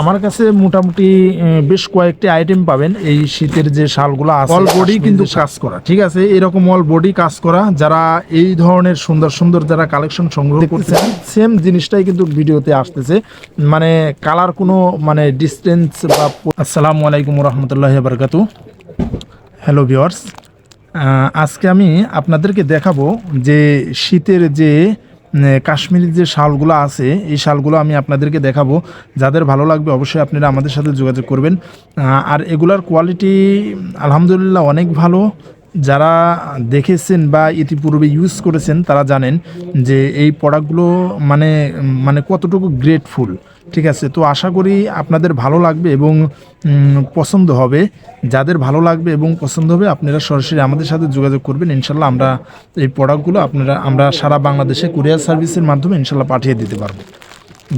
আমার কাছে মোটামুটি বেশ কয়েকটি আইটেম পাবেন। এই শীতের যে শালগুলো আছে অল বডি কিন্তু কাজ করা ঠিক আছে? এরকম অল বডি কাজ করা যারা এই ধরনের সুন্দর সুন্দর যারা কালেকশন সংগ্রহ করতেছেন সেম জিনিসটাই কিন্তু ভিডিওতে আসতেছে। মানে কালার কোনো মানে ডিস্টেন্স বা আসসালামু আলাইকুম রহমতুল্লাহ বারকাতু হ্যালো ভিওয়ার্স আজকে আমি আপনাদেরকে দেখাবো যে শীতের যে কাশ্মীরি যে শালগুলো আছে, এই শালগুলো আমি আপনাদেরকে দেখাবো। যাদের ভালো লাগবে অবশ্যই আপনারা আমাদের সাথে যোগাযোগ করবেন। আর এগুলার কোয়ালিটি আলহামদুলিল্লাহ, অনেক ভালো। যারা দেখেছেন বা ইতিপূর্বে ইউজ করেছেন, তারা জানেন যে এই প্রোডাক্টগুলো মানে মানে কতটুকু গ্রেটফুল ঠিক আছে? তো আশা করি আপনাদের ভালো লাগবে এবং পছন্দ হবে। যাদের ভালো লাগবে এবং পছন্দ হবে, আপনারা সরাসরি আমাদের সাথে যোগাযোগ করবেন। ইনশাল্লাহ আমরা এই প্রোডাক্টগুলো আপনারা, আমরা সারা বাংলাদেশে কুরিয়ার সার্ভিসের মাধ্যমে ইনশাল্লাহ পাঠিয়ে দিতে পারব।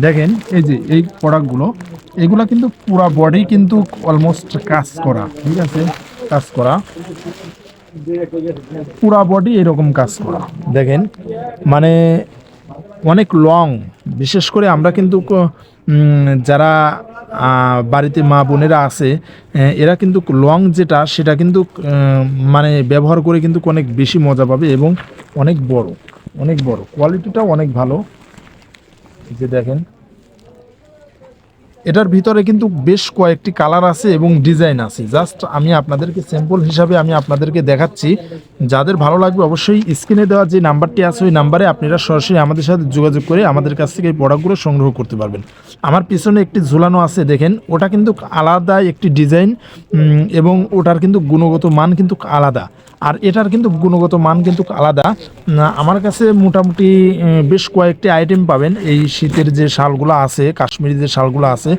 দেখেন, এই যে এই প্রোডাক্টগুলো এগুলো কিন্তু পুরা বডি কিন্তু অলমোস্ট কাজ করা, ঠিক আছে? কাজ করা। পুরা বডি এরকম কাজ করা। দেখেন মানে অনেক লং বিশেষ করে আমরা কিন্তু যারা বাড়িতে মা বোনেরা আছে এরা কিন্তু লং যেটা, সেটা কিন্তু মানে ব্যবহার করে কিন্তু অনেক বেশি মজা পাবে এবং অনেক বড় অনেক বড়। কোয়ালিটিটাও অনেক ভালো। যে দেখেন এটার ভিতরে কিন্তু বেশ কয়েকটি কালার আছে এবং ডিজাইন আছে। জাস্ট আমি আপনাদেরকে স্যাম্পল হিসাবে আমি আপনাদেরকে দেখাচ্ছি। যাদের ভালো লাগবে অবশ্যই স্ক্রিনে দেওয়া যে নাম্বারটি আছে, ওই নাম্বারে আপনারা সরাসরি আমাদের সাথে যোগাযোগ করে আমাদের কাছ থেকে এই প্রোডাক্টগুলো সংগ্রহ করতে পারবেন। আমার পিছনে একটি ঝুলানো আছে, দেখেন। ওটা কিন্তু আলাদা একটি ডিজাইন এবং ওটার কিন্তু গুণগত মান কিন্তু আলাদা। আর এটার কিন্তু গুণগত মান কিন্তু আলাদা। আমার কাছে মোটামুটি বেশ কয়েকটি আইটেম পাবেন। এই শীতের যে শালগুলো আছে, কাশ্মীরি যে শালগুলো আছে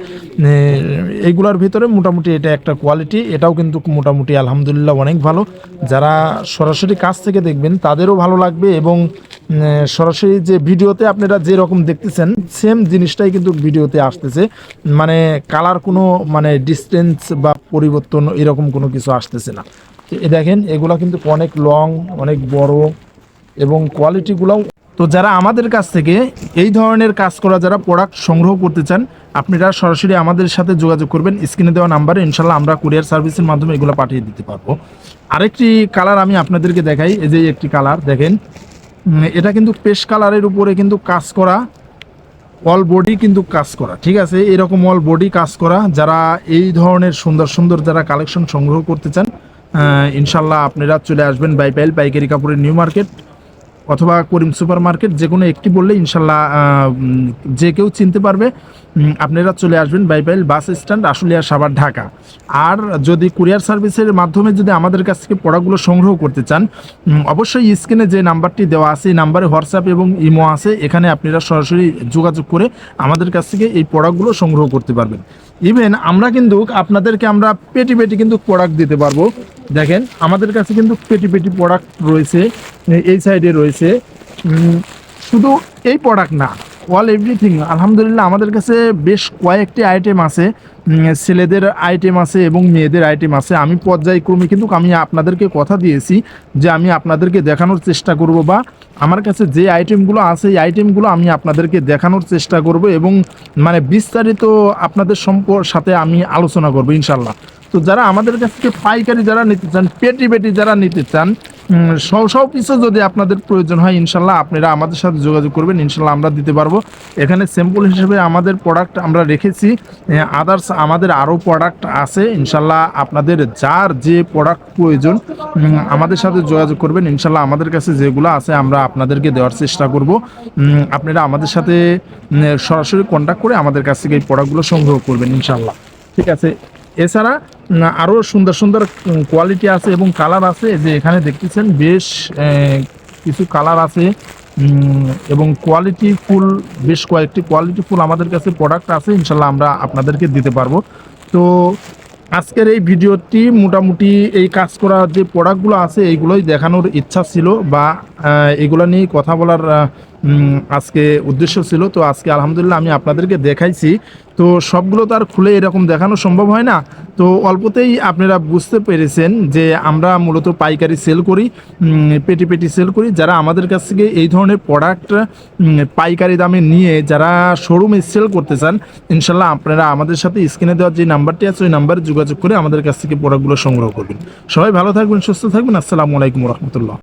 এইগুলোর ভিতরে মোটামুটি এটা একটা কোয়ালিটি এটাও কিন্তু মোটামুটি আলহামদুলিল্লাহ অনেক ভালো। যারা সরাসরি কাছ থেকে দেখবেন, তাদেরও ভালো লাগবে এবং সরাসরি যে ভিডিওতে আপনারা যে রকম দেখতেছেন সেম জিনিসটাই কিন্তু ভিডিওতে আসতেছে। মানে কালার কোনো মানে ডিস্টেন্স বা পরিবর্তন এরকম কোনো কিছু আসতেছে না। দেখেন, এগুলো কিন্তু অনেক লং অনেক বড় এবং কোয়ালিটিগুলোও তো যারা আমাদের কাছ থেকে এই ধরনের কাজ করা যারা প্রোডাক্ট সংগ্রহ করতে চান আপনারা সরাসরি আমাদের সাথে যোগাযোগ করবেন। স্ক্রিনে দেওয়া নাম্বারে ইনশাল্লাহ আমরা কুরিয়ার সার্ভিসের মাধ্যমে এগুলো পাঠিয়ে দিতে পারব। আরেকটি কালার আমি আপনাদেরকে দেখাই, এই যে একটি কালার দেখেন। এটা কিন্তু পেশ কালারের উপরে কিন্তু কাজ করা অল বডি কিন্তু কাজ করা, ঠিক আছে? এরকম অল বডি কাজ করা, যারা এই ধরনের সুন্দর সুন্দর যারা কালেকশন সংগ্রহ করতে চান ইনশাল্লাহ আপনারা চলে আসবেন বাইপাইল পাইকারি কাপড়ের নিউ মার্কেট অথবা করিম সুপার মার্কেট যে কোনো একটি বললে ইনশাল্লাহ যে কেউ চিনতে পারবে আপনারা চলে আসবেন বাইপাইল বাস স্ট্যান্ড, আশুলিয়া সাভার, ঢাকা। আর যদি কুরিয়ার সার্ভিসের মাধ্যমে যদি আমাদের কাছ থেকে পড়াগুলো সংগ্রহ করতে চান অবশ্যই স্ক্রিনে যে নাম্বারটি দেওয়া আছে, এই নাম্বারে হোয়াটসঅ্যাপ এবং ইমো আছে, এখানে আপনারা সরাসরি যোগাযোগ করে আমাদের কাছ থেকে এই প্রোডাক্টগুলো সংগ্রহ করতে পারবেন। ইভেন আমরা কিন্তু আপনাদেরকে আমরা পেটি পেটি কিন্তু প্রোডাক্ট দিতে পারব। দেখেন, আমাদের কাছে কিন্তু পেটি পেটি প্রোডাক্ট রয়েছে, এই সাইডে রয়েছে। শুধু এই প্রোডাক্ট না অল এভরিথিং আলহামদুলিল্লাহ, আমাদের কাছে বেশ কয়েকটি আইটেম আছে। ছেলেদের আইটেম আছে এবং মেয়েদের আইটেম আছে। আমি পর্যায়ক্রমে কিন্তু আমি আপনাদেরকে কথা দিয়েছি যে আমি আপনাদেরকে দেখানোর চেষ্টা করব বা আমার কাছে যে আইটেমগুলো আছে, এই আইটেমগুলো আমি আপনাদেরকে দেখানোর চেষ্টা করব এবং মানে বিস্তারিত আপনাদের সম্পর সাথে আমি আলোচনা করব ইনশাল্লাহ তো যারা আমাদের কাছ থেকে পাইকারি যারা নিতে চান, পেটি পেটি যারা নিতে চান সব সব কিছু যদি আপনাদের প্রয়োজন হয়, ইনশাল্লাহ আপনারা আমাদের সাথে যোগাযোগ করবেন, ইনশাল্লাহ আমরা দিতে পারব। এখানে স্যাম্পল হিসেবে আমাদের প্রোডাক্ট আমরা রেখেছি আদার্স আমাদের আরও প্রোডাক্ট আছে, ইনশাল্লাহ আপনাদের যার যে প্রোডাক্ট প্রয়োজন আমাদের সাথে যোগাযোগ করবেন, ইনশাল্লাহ আমাদের কাছে যেগুলো আছে আমরা আপনাদেরকে দেওয়ার চেষ্টা করব। আপনারা আমাদের সাথে সরাসরি কন্ট্যাক্ট করে আমাদের কাছ থেকে এই প্রোডাক্টগুলো সংগ্রহ করবেন, ইনশাল্লাহ। ঠিক আছে? এছাড়া আরও সুন্দর সুন্দর কোয়ালিটি আছে এবং কালার আছে। যে এখানে দেখতেছেন, বেশ কিছু কালার আছে। এবং কোয়ালিটি ফুল, বেশ কয়েকটি কোয়ালিটি ফুল আমাদের কাছে প্রোডাক্ট আছে। ইনশাল্লাহ আমরা আপনাদেরকে দিতে পারব। তো আজকের এই ভিডিওটি মোটামুটি এই কাজ করা যে প্রোডাক্টগুলো আছে, এইগুলোই দেখানোর ইচ্ছা ছিল বা এগুলো নিয়ে কথা বলার আজকে উদ্দেশ্য ছিল, তো আজকে আলহামদুলিল্লাহ আমি আপনাদেরকে দেখাইছি। তো সবগুলো তো আর খুলে এরকম দেখানো সম্ভব হয় না। তো অল্পতেই আপনারা বুঝতে পেরেছেন যে আমরা মূলত পাইকারি সেল করি পেটি পেটি সেল করি। যারা আমাদের কাছ থেকে এই ধরনের প্রোডাক্ট পাইকারি দামে নিয়ে যারা শোরুমে সেল করতে চান, ইনশাল্লাহ আপনারা আমাদের সাথে স্ক্রিনে দেওয়ার যে নাম্বারটি আছে, ওই নাম্বারে যোগাযোগ করে আমাদের কাছ থেকে প্রোডাক্টগুলো সংগ্রহ করবেন। সবাই ভালো থাকবেন, সুস্থ থাকবেন। আসসালামু আলাইকুম রহমতুল্লাহ।